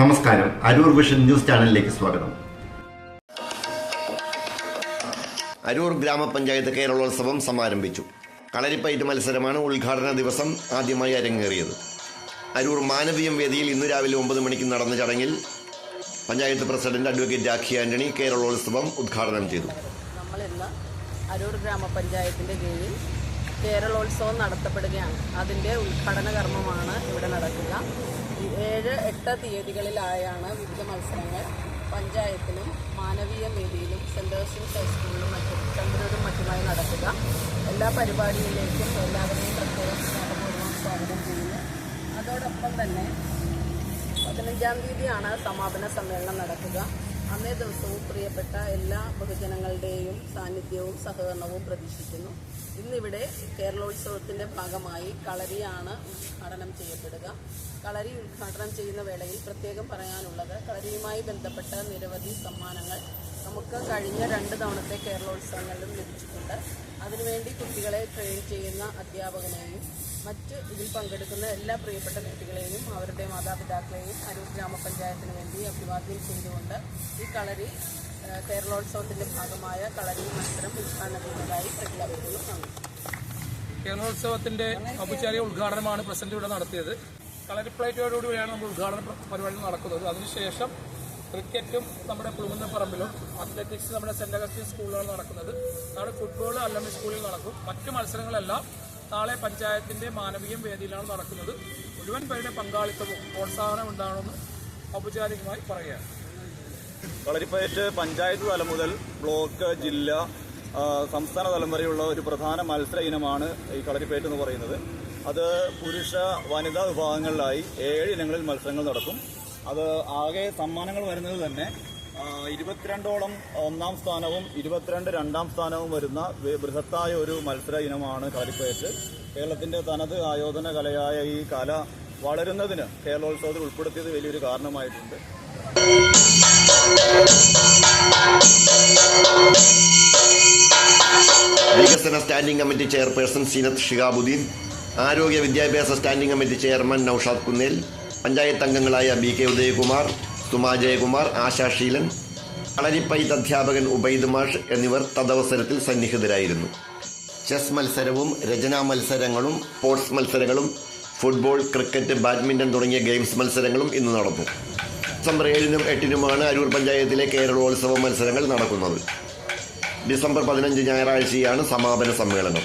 നമസ്കാരം. Aroor vision news ചാനലിലേക്ക് സ്വാഗതം. അരൂർ ഗ്രാമപഞ്ചായത്ത് കേരളോത്സവം സമാരംഭിച്ചു. കളരിപ്പയറ്റ് മത്സരമാണ് ഉദ്ഘാടന ദിവസം ആദ്യമായി അരങ്ങേറിയത്. അരൂർ മാനവീയം വേദിയിൽ ഇന്ന് രാവിലെ ഒമ്പത് മണിക്ക് നടന്ന ചടങ്ങിൽ പഞ്ചായത്ത് പ്രസിഡന്റ് അഡ്വക്കേറ്റ് രാഖി ആന്റണി കേരളോത്സവം ഉദ്ഘാടനം ചെയ്തു. നമ്മളിന്ന് അരൂർ ഗ്രാമപഞ്ചായത്തിന്റെ കീഴിൽ കേരളോത്സവം നടത്തപ്പെടുകയാണ്. അതിന്റെ ഉദ്ഘാടന കർമ്മമാണ് ഇവിടെ നടക്കുക. ഏഴ് എട്ട് തീയതികളിലായാണ് വിവിധ മത്സരങ്ങൾ. പഞ്ചായത്തിലും മാനവീയ വേദിയിലും സെന്റ് ഹൈസ്കൂളിലും മറ്റും ചന്ദ്രൂരും മറ്റുമായി നടക്കുക. എല്ലാ പരിപാടിയിലേക്കും എല്ലാവരെയും പ്രത്യേകം സ്വാഗതം ചെയ്യുന്നു. അതോടൊപ്പം തന്നെ പതിനഞ്ചാം തീയതിയാണ് സമാപന സമ്മേളനം നടക്കുക. അന്നേ ദിവസവും പ്രിയപ്പെട്ട എല്ലാ ബഹുജനങ്ങളുടെയും സാന്നിധ്യവും സഹകരണവും പ്രതീക്ഷിക്കുന്നു. ഇന്നിവിടെ കേരളോത്സവത്തിന്റെ ഭാഗമായി കളരിയാണ് ഉദ്ഘാടനം ചെയ്യപ്പെടുക. കളരി ഉദ്ഘാടനം ചെയ്യുന്ന വേളയിൽ പ്രത്യേകം പറയാനുള്ളത് കളരിയുമായി ബന്ധപ്പെട്ട നിരവധി സമ്മാനങ്ങൾ നമുക്ക് കഴിഞ്ഞ രണ്ട് തവണത്തെ കേരളോത്സവങ്ങളിലും ലഭിച്ചിട്ടുണ്ട്. അതിനുവേണ്ടി കുട്ടികളെ ട്രെയിൻ ചെയ്യുന്ന അധ്യാപകനെയും മറ്റ് ഇതിൽ പങ്കെടുക്കുന്ന എല്ലാ പ്രിയപ്പെട്ട കുട്ടികളെയും അവരുടെ മാതാപിതാക്കളെയും അരൂർ ഗ്രാമപഞ്ചായത്തിന് വേണ്ടി അഭിവാദ്യം ചെയ്തുകൊണ്ട് ഈ കളരി കേരളോത്സവത്തിന്റെ കേരളോത്സവത്തിന്റെ ഭാഗമായ കളരി മത്സരം ഉദ്ഘാടനം ചെയ്തതായി പ്രഖ്യാപിക്കുന്നു. നന്ദി. കേരളോത്സവത്തിന്റെ ഔപചാരിക ഉദ്ഘാടനമാണ് പ്രസിഡന്റ് ഇവിടെ നടത്തിയത്. കളരിപ്ലേറ്റോടുകൂടിയാണ് നമ്മൾ ഉദ്ഘാടന പരിപാടികൾ പരിപാടി നടക്കുന്നത്. അതിനുശേഷം ക്രിക്കറ്റും നമ്മുടെ പുളുമന്നപ്പറമ്പിലും അത്ലറ്റിക്സ് നമ്മുടെ സെന്റ് അഗസ്റ്റീൻ സ്കൂളിലാണ് നടക്കുന്നത്. നാളെ ഫുട്ബോൾ അല്ലെങ്കിൽ സ്കൂളിൽ നടക്കും. മറ്റ് മത്സരങ്ങളെല്ലാം നാളെ പഞ്ചായത്തിന്റെ മാനവീയം വേദിയിലാണ് നടക്കുന്നത്. മുഴുവൻ പേരുടെ പങ്കാളിത്തവും പ്രോത്സാഹനം ഉണ്ടാകണമെന്ന് ഔപചാരികമായി പറയുകയാണ്. വളരിപ്പയറ്റ് പഞ്ചായത്ത് തലം മുതൽ ബ്ലോക്ക് ജില്ല സംസ്ഥാന തലം വരെയുള്ള ഒരു പ്രധാന മത്സര ഇനമാണ് ഈ കളരിപ്പയറ്റ് എന്ന് പറയുന്നത്. അത് പുരുഷ വനിതാ വിഭാഗങ്ങളിലായി ഏഴ് ഇനങ്ങളിൽ മത്സരങ്ങൾ നടക്കും. അത് ആകെ സമ്മാനങ്ങൾ വരുന്നത് തന്നെ ഇരുപത്തിരണ്ടോളം ഒന്നാം സ്ഥാനവും ഇരുപത്തിരണ്ട് രണ്ടാം സ്ഥാനവും വരുന്ന ബൃഹത്തായ ഒരു മത്സര ഇനമാണ് കാലിപ്പയറ്റ് കേരളത്തിന്റെ തനത് ആയോധന കലയായ ഈ കല വളരുന്നതിന് കേരളോത്സവത്തിൽ ഉൾപ്പെടുത്തിയത് വലിയൊരു കാരണമായിട്ടുണ്ട്. വികസന standing committee chairperson Seenath Shihabuddin ആരോഗ്യ വിദ്യാഭ്യാസ standing committee chairman Noushad Kunnel panchayat അംഗങ്ങളായ ബി കെ ഉദയകുമാർ സുമാ ജയകുമാർ ആശാ ശീലൻ കളരിപ്പൈത്ത് അധ്യാപകൻ ഉബൈദ് മാഷ് എന്നിവർ തദവസരത്തിൽ സന്നിഹിതരായിരുന്നു. ചെസ് മത്സരവും രചനാ മത്സരങ്ങളും സ്പോർട്സ് മത്സരങ്ങളും ഫുട്ബോൾ ക്രിക്കറ്റ് ബാഡ്മിന്റൺ തുടങ്ങിയ ഗെയിംസ് മത്സരങ്ങളും ഇന്ന് നടന്നു. ഡിസംബർ ഏഴിനും എട്ടിനുമാണ് അരൂർ പഞ്ചായത്തിലെ കേരളോത്സവ മത്സരങ്ങൾ നടക്കുന്നത്. ഡിസംബർ പതിനഞ്ച് ഞായറാഴ്ചയാണ് സമാപന സമ്മേളനം.